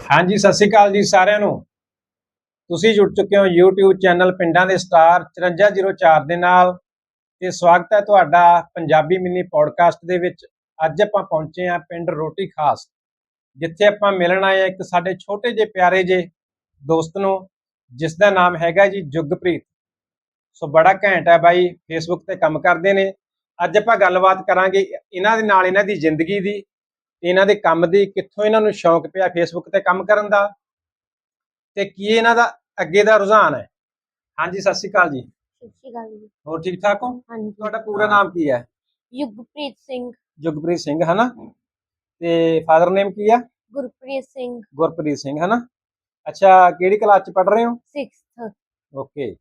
ਹਾਂਜੀ, ਸਤਿ ਸ਼੍ਰੀ ਅਕਾਲ ਜੀ ਸਾਰਿਆਂ ਨੂੰ। ਤੁਸੀਂ ਜੁੜ ਚੁੱਕੇ ਹੋ YouTube ਚੈਨਲ ਪਿੰਡਾਂ ਦੇ ਸਟਾਰ 5404 ਦੇ ਨਾਲ ਤੇ ਸਵਾਗਤ ਹੈ ਤੁਹਾਡਾ ਪੰਜਾਬੀ ਮਿੰਨੀ ਪੋਡਕਾਸਟ ਦੇ ਵਿੱਚ। ਅੱਜ ਆਪਾਂ ਪਹੁੰਚੇ ਹਾਂ ਪਿੰਡ ਰੋਟੀ ਖਾਸ, ਜਿੱਥੇ ਆਪਾਂ ਮਿਲਣ ਆਏ ਹਾਂ ਇੱਕ ਸਾਡੇ ਛੋਟੇ ਜਿਹੇ ਪਿਆਰੇ ਜੇ ਦੋਸਤ ਨੂੰ, ਜਿਸ ਦਾ ਨਾਮ ਹੈਗਾ ਜੀ ਜੁਗਪ੍ਰੀਤ। ਸੋ ਬੜਾ ਘੈਂਟ ਹੈ ਬਾਈ ਫੇਸਬੁੱਕ ਤੇ ਕੰਮ ਕਰਦੇ ਨੇ। ਅੱਜ ਆਪਾਂ ਗੱਲਬਾਤ ਕਰਾਂਗੇ ਇਹਨਾਂ ਦੇ ਨਾਲ ਇਹਨਾਂ ਦੀ ਜ਼ਿੰਦਗੀ ਦੀ ਇਹਨਾਂ ਦੇ ਕੰਮ ਦੀ ਕਿੱਥੋਂ ਇਹਨਾਂ ਨੂੰ ਸ਼ੌਂਕ ਪਿਆ ਫੇਸਬੁੱਕ ਤੇ ਕੰਮ ਕਰਨ ਦਾ? ਤੇ ਕੀ ਇਹਨਾਂ ਦਾ ਅੱਗੇ ਦਾ ਰੁਝਾਨ ਹੈ? ਹਾਂਜੀ ਸਤਿ ਸ਼੍ਰੀ ਅਕਾਲ ਜੀ। ਸਤਿ ਸ਼੍ਰੀ ਅਕਾਲ ਜੀ। ਹੋਰ ਠੀਕ ਠਾਕ ਹੋ? ਹਾਂਜੀ। ਤੁਹਾਡਾ ਪੂਰਾ ਨਾਮ ਕੀ ਹੈ? ਯੁਗਪ੍ਰੀਤ ਸਿੰਘ। ਜੁਗਪ੍ਰੀਤ ਸਿੰਘ ਹਨਾ? ਤੇ ਫਾਦਰ ਨੇਮ ਕੀ ਆ? ਗੁਰਪ੍ਰੀਤ ਸਿੰਘ। ਗੁਰਪ੍ਰੀਤ ਸਿੰਘ ਹਨਾ? ਅੱਛਾ ਕਿਹੜੀ ਕਲਾਸ ਚ ਪੜ ਰਹੇ ਹੋ? 6th ਓਕੇ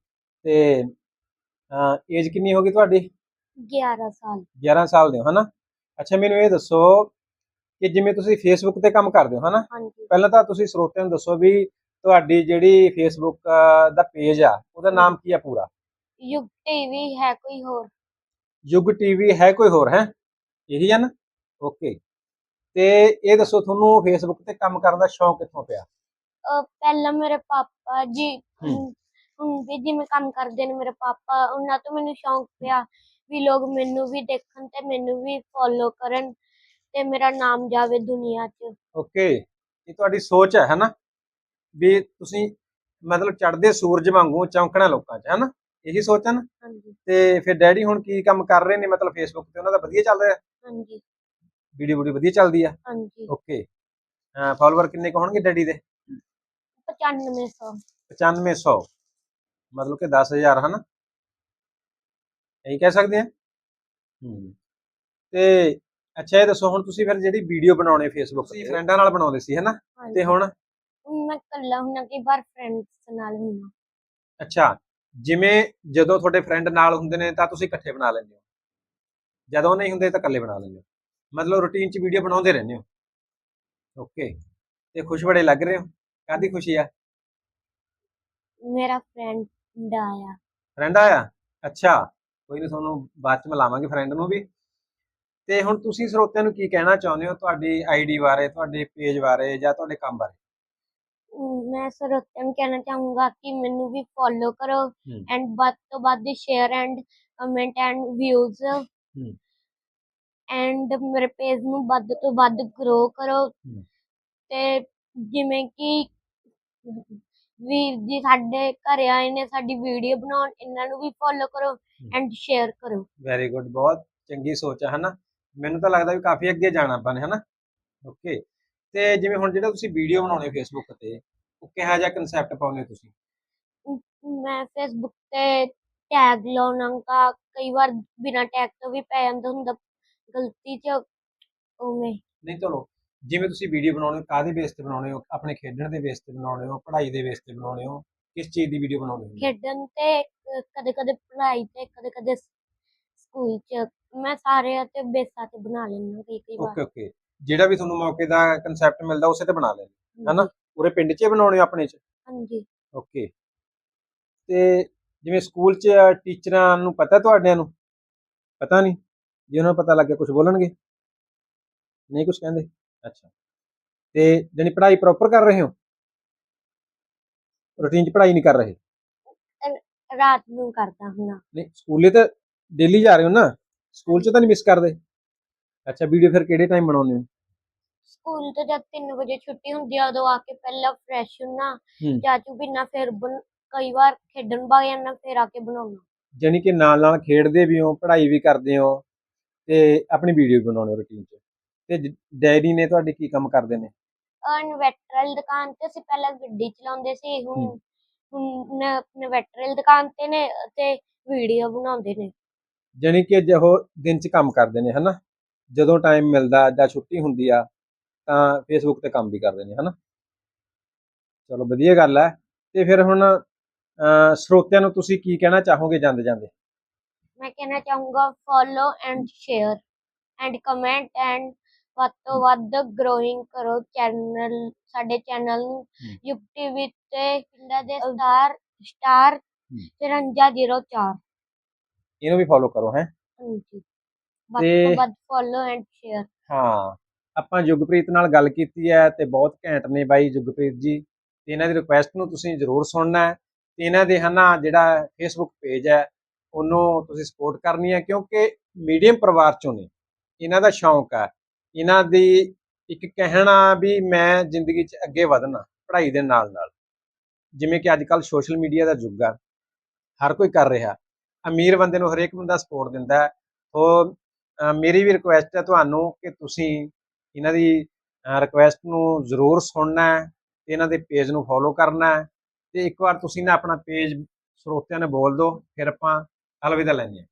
ਤੇ ਏਜ ਕਿੰਨੀ ਹੋ ਗਈ ਤੁਹਾਡੀ? 11 ਸਾਲ। 11 ਸਾਲ ਦੇ ਹੋ ਹਨਾ? ਅੱਛਾ ਮੈਨੂੰ ਇਹ ਦੱਸੋ ਕਿ ਜਿਵੇਂ ਤੁਸੀਂ ਫੇਸਬੁੱਕ ਤੇ ਕੰਮ ਕਰਦੇ ਹੋ ਹਨਾ? ਹਾਂਜੀ। ਪਹਿਲਾਂ ਤਾਂ ਤੁਸੀਂ ਸਰੋਤਿਆਂ ਨੂੰ ਦੱਸੋ ਵੀ ਤੁਹਾਡੀ ਜਿਹੜੀ ਫੇਸਬੁੱਕ ਦਾ ਪੇਜ ਆ ਉਹਦਾ ਨਾਮ ਕੀ ਆ ਪੂਰਾ? ਯੁਗ ਟੀਵੀ ਹੈ ਕੋਈ ਹੋਰ? ਯੁਗ ਟੀਵੀ ਹੈ ਕੋਈ ਹੋਰ ਹੈ? ਇਹੀ ਆ ਨਾ? ਓਕੇ। ਤੇ ਇਹ ਦੱਸੋ ਤੁਹਾਨੂੰ ਫੇਸਬੁੱਕ ਤੇ ਕੰਮ ਕਰਨ ਦਾ ਸ਼ੌਂਕ ਕਿੱਥੋਂ ਪਿਆ? ਅਹ ਪਹਿਲਾਂ ਮੇਰੇ ਪਾਪਾ ਜੀ ਹੂੰ। ਹੁਣ ਵੀ ਜਿਵੇਂ ਕੰਮ ਕਰਦੇ ਨੇ ਮੇਰੇ ਪਾਪਾ ਉਹਨਾਂ ਤੋਂ ਮੈਨੂੰ ਸ਼ੌਂਕ ਪਿਆ ਵੀ ਲੋਕ ਮੈਨੂੰ ਵੀ ਦੇਖਣ ਤੇ ਮੈਨੂੰ ਵੀ ਫੋਲੋ ਕਰਨ। ਤੇ ਮੇਰਾ ਨਾਮ ਜਾਵੇ ਦੁਨੀਆ 'ਚ। ਓਕੇ ਇਹ ਤੁਹਾਡੀ ਸੋਚ ਹੈ ਹਨਾ? ਵੀ ਤੁਸੀਂ ਮਤਲਬ ਚੜ੍ਹਦੇ ਸੂਰਜ ਵਾਂਗੂ ਚਮਕਣਾ ਲੋਕਾਂ 'ਚ ਹਨਾ? ਇਹੀ ਸੋਚ ਹੈ ਨਾ? ਹਾਂਜੀ। ਤੇ ਫਿਰ ਡੈਡੀ ਹੁਣ ਕੀ ਕੰਮ ਕਰ ਰਹੇ ਨੇ? ਮਤਲਬ ਫੇਸਬੁੱਕ ਤੇ ਉਹਨਾਂ ਦਾ ਵਧੀਆ ਚੱਲ ਰਿਹਾ? ਹਾਂਜੀ। ਵੀਡੀਓ ਵੀਡੀਓ ਵਧੀਆ ਚੱਲਦੀ ਆ? ਹਾਂਜੀ। ਓਕੇ ਫਾਲੋਅਰ ਕਿੰਨੇ ਕੁ ਹੋਣਗੇ ਡੈਡੀ ਦੇ? 9500 9500 ਮਤਲਬ ਕਿ 10000 ਹਨਾ? ਇਹੀ ਕਹਿ ਸਕਦੇ ਆ? ਹੂੰ। ਤੇ ਅੱਛਾ ਇਹ ਦੱਸੋ ਹੁਣ ਤੁਸੀਂ ਫਿਰ ਜਿਹੜੀ ਵੀਡੀਓ ਬਣਾਉਣੇ ਫੇਸਬੁੱਕ ਤੇ ਫਰੈਂਡਾਂ ਨਾਲ ਬਣਾਉਂਦੇ ਸੀ ਹਨਾ? ਤੇ ਹੁਣ? ਮੈਂ ਇਕੱਲਾ ਹੁਣਾ ਕਈ ਵਾਰ ਫਰੈਂਡਸ ਨਾਲ ਹੁਣਾ ਅੱਛਾ ਜਿਵੇਂ ਜਦੋਂ ਤੁਹਾਡੇ ਫਰੈਂਡ ਨਾਲ ਹੁੰਦੇ ਨੇ ਤਾਂ ਤੁਸੀਂ ਇਕੱਠੇ ਬਣਾ ਲੈਂਦੇ ਹੋ। ਜਦੋਂ ਨਹੀਂ ਹੁੰਦੇ ਤਾਂ ਇਕੱਲੇ ਬਣਾ ਲੈਂਦੇ ਹੋ। ਮਤਲਬ ਰੁਟੀਨ 'ਚ ਵੀਡੀਓ ਬਣਾਉਂਦੇ ਰਹਿੰਦੇ ਹੋ। ਓਕੇ ਤੇ ਖੁਸ਼ ਬੜੇ ਲੱਗ ਰਹੇ ਹੋ? ਕਾਹਦੀ ਖੁਸ਼ੀ ਆ? ਮੇਰਾ ਫਰੈਂਡ ਆਇਆ। ਫਰੈਂਡ ਆਇਆ? ਅੱਛਾ ਕੋਈ ਨਹੀਂ ਤੁਹਾਨੂੰ ਬਾਅਦ ਚ ਮਿਲਾਵਾਂਗੇ ਫਰੈਂਡ ਨੂੰ ਵੀ। ਤੇ ਹੁਣ ਤੁਸੀਂ ਸਰੋਤਿਆਂ ਨੂੰ ਕੀ ਕਹਿਣਾ ਚਾਹੁੰਦੇ ਹੋ ਤੁਹਾਡੀ ਆਈਡੀ ਬਾਰੇ ਤੁਹਾਡੇ ਪੇਜ ਬਾਰੇ ਜਾਂ ਤੁਹਾਡੇ ਕੰਮ ਬਾਰੇ? ਮੈਂ ਸਰੋਤਿਆਂ ਨੂੰ ਕਹਿਣਾ ਚਾਹੂੰਗਾ ਕਿ ਮੈਨੂੰ ਵੀ ਫੋਲੋ ਕਰੋ। ਐਂਡ ਵੱਧ ਤੋਂ ਵੱਧ share and comment and views and ਮੇਰੇ ਪੇਜ ਨੂੰ ਵੱਧ ਤੋਂ ਵੱਧ ਗਰੋ ਕਰੋ। ਤੇ ਜਿਵੇਂ ਕਿ ਵੀਰ ਜੀ ਸਾਡੇ ਘਰੇ ਆਏ ਨੇ ਸਾਡੀ ਵੀਡੀਓ ਬਣਾਉਣ ਇਹਨਾਂ ਨੂੰ ਵੀ ਫੋਲੋ ਕਰੋ ਐਂਡ ਸ਼ੇਅਰ ਕਰੋ। ਵੈਰੀ ਗੁੱਡ ਬਹੁਤ ਚੰਗੀ ਸੋਚ ਹੈ ਹਨਾ? ਮੈਨੂੰ ਤਾਂ ਲੱਗਦਾ ਵੀ ਕਾਫੀ ਅੱਗੇ ਜਾਣਾ ਆਪਾਂ ਨੇ ਹਨਾ? ਓਕੇ ਤੇ ਜਿਵੇਂ ਹੁਣ ਜਿਹੜਾ ਤੁਸੀਂ ਵੀਡੀਓ ਬਣਾਉਣੇ ਫੇਸਬੁੱਕ ਤੇ ਉਹ ਕਿਹਾ ਜਿਹਾ ਕਨਸੈਪਟ ਪਾਉਂਦੇ ਹੋ ਤੁਸੀਂ? ਮੈਂ ਫੇਸਬੁੱਕ ਤੇ ਟੈਗ ਲਾਉਣਾ ਗਾ ਕਈ ਵਾਰ ਬਿਨਾਂ ਟੈਗ ਤੋਂ ਵੀ ਪੈ ਜਾਂਦਾ ਹੁੰਦਾ ਗਲਤੀ ਚ ਉਵੇਂ। ਨਹੀਂ ਚਲੋ। ਜਿਵੇਂ ਤੁਸੀਂ ਵੀਡੀਓ ਬਣਾਉਣੇ ਹੋ ਕਾਹਦੇ ਬੇਸ ਤੇ ਬਣਾਉਣੇ ਹੋ? ਆਪਣੇ ਖੇਡਣ ਦੇ ਬੇਸ ਤੇ ਬਣਾਉਣੇ ਹੋ? ਪੜ੍ਹਾਈ ਦੇ ਬੇਸ ਤੇ ਬਣਾਉਣੇ ਹੋ? ਕਿਸ ਚੀਜ਼ ਦੀ ਵੀਡੀਓ ਬਣਾਉਣੇ ਹੋ? ਖੇਡਣ ਤੇ ਕਦੇ ਕਦੇ ਪੜ੍ਹਾਈ ਤੇ ਕਦੇ ਕਦੇ ਸਕੂਲ ਚ ਮੈਂ ਸਾਰੇ ਤੇ ਬੇਸਾਂ ਤੇ ਬਣਾ ਲੈਂਦਾ ਕਈ ਕਈ ਵਾਰ। Okay okay. ਜਿਹੜਾ ਵੀ ਤੁਹਾਨੂੰ ਮੌਕੇ ਦਾ ਕਨਸੈਪਟ ਮਿਲਦਾ ਉਸੇ ਤੇ ਬਣਾ ਲੈਂਦੇ ਹਨਾ? ਉਰੇ ਪਿੰਡ 'ਚ ਹੀ ਬਣਾਉਣੇ ਹੋ ਆਪਣੇ 'ਚ? ਹਾਂਜੀ। ਓਕੇ। ਤੇ ਜਿਵੇਂ ਸਕੂਲ 'ਚ ਟੀਚਰਾਂ ਨੂੰ ਪਤਾ ਤੁਹਾਡਿਆਂ ਨੂੰ? ਪਤਾ ਨਹੀਂ? ਜੇ ਉਹਨਾਂ ਨੂੰ ਪਤਾ ਲੱਗਿਆ ਕੁਝ ਬੋਲਣਗੇ? ਨਹੀਂ ਕੁਝ ਕਹਿੰਦੇ? ਅੱਛਾ। ਤੇ ਜਾਨੀ ਪੜ੍ਹਾਈ ਪ੍ਰੋਪਰ ਕਰ ਰਹੇ ਹੋ? ਰੂਟੀਨ 'ਚ ਪੜ੍ਹਾਈ ਨਹੀਂ ਕਰ ਰਹੇ? ਰਾਤ ਨੂੰ ਕਰਦਾ ਹੁੰਨਾ ਨਹੀਂ ਸਕੂਲੇ ਤਾਂ ਡੇਲੀ ਜਾ ਰਹੇ ਹੋ ਨਾ? ਸਕੂਲ 'ਚ ਤਾਂ ਨਹੀਂ ਮਿਸ ਕਰਦੇ? ਅੱਛਾ ਵੀਡੀਓ ਫਿਰ ਕਿਹੜੇ ਟਾਈਮ ਬਣਾਉਂਦੇ ਹੋ? ਸਕੂਲ ਤੋਂ ਜਦ 3 ਵਜੇ ਛੁੱਟੀ ਹੁੰਦੀ ਆ ਉਦੋਂ ਆ ਕੇ ਪਹਿਲਾਂ ਫਰੈਸ਼ ਹੁੰਨਾ। ਹੂੰ। ਚਾਚੂ ਬਿਨਾ ਫਿਰ ਬਣ- ਕਈ ਵਾਰ ਖੇਡਣ ਵਗ ਜਾਂਦਾ ਫਿਰ ਆ ਕੇ ਬਣਾਉਣਾ ਜਾਨੀ ਕਿ ਨਾਲ ਨਾਲ ਖੇਡਦੇ ਵੀ ਹੋ ਪੜ੍ਹਾਈ ਵੀ ਕਰਦੇ ਹੋ ਤੇ ਆਪਣੀ ਵੀਡੀਓ ਵੀ ਬਣਾਉਣੇ ਰੂਟੀਨ 'ਚ। ਤੇ ਡੈਡੀ ਨੇ ਤੁਹਾਡੇ ਕੀ ਕੰਮ ਕਰਦੇ ਨੇ? ਇਨਵੈਟਰ ਵਾਲੀ ਦੁਕਾਨ ਤੇ ਅਸੀਂ ਪਹਿਲਾਂ ਗੱਡੀ ਚਲਾਉਂਦੇ ਸੀ ਹੁਣ ਹੂੰ। ਹੁਣ ਇਨਵੈਟਰ ਵਾਲੀ ਦੁਕਾਨ ਤੇ ਨੇ ਤੇ ਵੀਡੀਓ ਬਣਾਉਂਦੇ ਨੇ। ਜਾਣੀ ਕਿ ਜੇ ਉਹ ਦਿਨ 'ਚ ਕੰਮ ਕਰਦੇ ਨੇ ਹਨਾ? ਜਦੋਂ ਟਾਈਮ ਮਿਲਦਾ ਜਾਂ ਛੁੱਟੀ ਹੁੰਦੀ ਆ ਤਾਂ ਫੇਸਬੁੱਕ ਤੇ ਕੰਮ ਵੀ ਕਰਦੇ ਨੇ ਹਨਾ? ਚਲੋ ਵਧੀਆ ਗੱਲ ਹੈ ਤੇ ਫਿਰ ਹੁਣ ਸਰੋਤਿਆਂ ਨੂੰ ਤੁਸੀਂ ਕੀ ਕਹਿਣਾ ਚਾਹੋਗੇ ਜਾਂਦੇ ਜਾਂਦੇ? ਮੈਂ ਕਹਿਣਾ ਚਾਹੂੰਗਾ follow and share and comment and ਵੱਧ ਤੋਂ ਵੱਧ ਗਰੋਇੰਗ ਕਰੋ ਚੈਨਲ ਸਾਡੇ ਚੈਨਲ ਨੂੰ। ਟੀਵੀ ਤੇ ਪਿੰਡਾਂ ਦੇ ਸਟਾਰ ਸਟਾਰ 5304 ਇਹਨੂੰ ਵੀ ਫੋਲੋ ਕਰੋ ਹੈ। ਹਾਂਜੀ। ਤੇ- ਤੋਂ ਵੱਧ ਫੋਲੋ ਐਂਡ ਸ਼ੇਅਰ ਹਾਂ ਆਪਾਂ ਜੁਗਪ੍ਰੀਤ ਨਾਲ ਗੱਲ ਕੀਤੀ ਹੈ ਤੇ ਬਹੁਤ ਘੈਂਟ ਨੇ ਬਾਈ ਜੁਗਪ੍ਰੀਤ ਜੀ। ਤੇ ਇਹਨਾਂ ਦੀ ਰਿਕੁਐਸਟ ਨੂੰ ਤੁਸੀਂ ਜ਼ਰੂਰ ਸੁਣਨਾ ਹੈ। ਤੇ ਇਹਨਾਂ ਦੇ ਹਨਾ ਜਿਹੜਾ ਫੇਸਬੁੱਕ ਪੇਜ ਹੈ ਉਹਨੂੰ ਤੁਸੀਂ ਸਪੋਰਟ ਕਰਨੀ ਹੈ ਕਿਉਂਕਿ ਮੀਡੀਅਮ ਪਰਿਵਾਰ ਚੋਂ ਨੇ। ਇਹਨਾਂ ਦਾ ਸ਼ੌਂਕ ਹੈ। ਇਹਨਾਂ ਦੀ ਇੱਕ ਕਹਿਣਾ ਵੀ ਮੈਂ ਜ਼ਿੰਦਗੀ 'ਚ ਅੱਗੇ ਵਧਣਾ ਪੜ੍ਹਾਈ ਦੇ ਨਾਲ ਨਾਲ ਜਿਵੇਂ ਕਿ ਅੱਜ ਕੱਲ ਸੋਸ਼ਲ ਮੀਡੀਆ ਦਾ ਯੁੱਗ ਆ ਹਰ ਕੋਈ ਕਰ ਰਿਹਾ। ਅਮੀਰ ਬੰਦੇ ਨੂੰ ਹਰੇਕ ਬੰਦਾ ਸਪੋਰਟ ਦਿੰਦਾ ਹੈ। ਸੋ ਮੇਰੀ ਵੀ ਰਿਕੁਐਸਟ ਹੈ ਤੁਹਾਨੂੰ ਕਿ ਤੁਸੀਂ ਇਹਨਾਂ ਦੀ ਰਿਕੁਐਸਟ ਨੂੰ ਜ਼ਰੂਰ ਸੁਣਨਾ ਹੈ ਤੇ ਇਹਨਾਂ ਦੇ ਪੇਜ ਨੂੰ ਫੋਲੋ ਕਰਨਾ ਹੈ ਤੇ ਇੱਕ ਵਾਰ ਤੁਸੀਂ ਨਾ ਆਪਣਾ ਪੇਜ ਸਰੋਤਿਆਂ ਨੂੰ ਬੋਲ ਦਿਓ ਫਿਰ ਆਪਾਂ ਅਲਵਿਦਾ ਲੈਂਦੇ ਹਾਂ।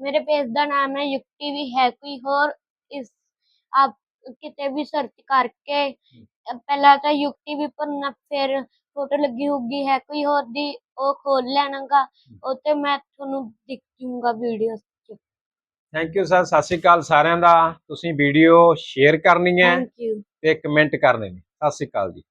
ਮੇਰੇ ਪੇਜ ਦਾ ਨਾਮ ਹੈ ਯੁਕਤੀ ਵੀ ਹੈ ਕੋਈ ਹੋਰ? ਇਸ ਆਪ ਕਿਤੇ ਵੀ ਸਰਚ ਕਰਕੇ ਅਹ ਪਹਿਲਾਂ ਤਾਂ ਯੁਕਤੀ ਵੀ ਭਰਨਾ ਫਿਰ ਫੋਟੋ ਲੱਗੀ ਹੋਊਗੀ ਹੈ ਕੋਈ ਹੋਰ ਦੀ ਉਹ ਖੋਲ ਲੈਣਾਗਾ ਤੇ ਮੈਂ ਤੁਹਾਨੂੰ ਦਿਖ ਜੂੰਗਾ ਵੀਡੀਓ ਥੈਂਕ ਯੂ ਸਰ ਸਤਿ ਸ਼੍ਰੀ ਅਕਾਲ ਸਾਰਿਆਂ ਦਾ। ਤੁਸੀਂ ਵੀਡੀਓ ਸ਼ੇਅਰ ਕਰਨੀ ਹੈ ਥੈਂਕ ਯੂ ਤੇ ਕਮੈਂਟ ਕਰਨੇ ਨੇ। ਸਤਿ ਸ਼੍ਰੀ ਅਕਾਲ ਜੀ।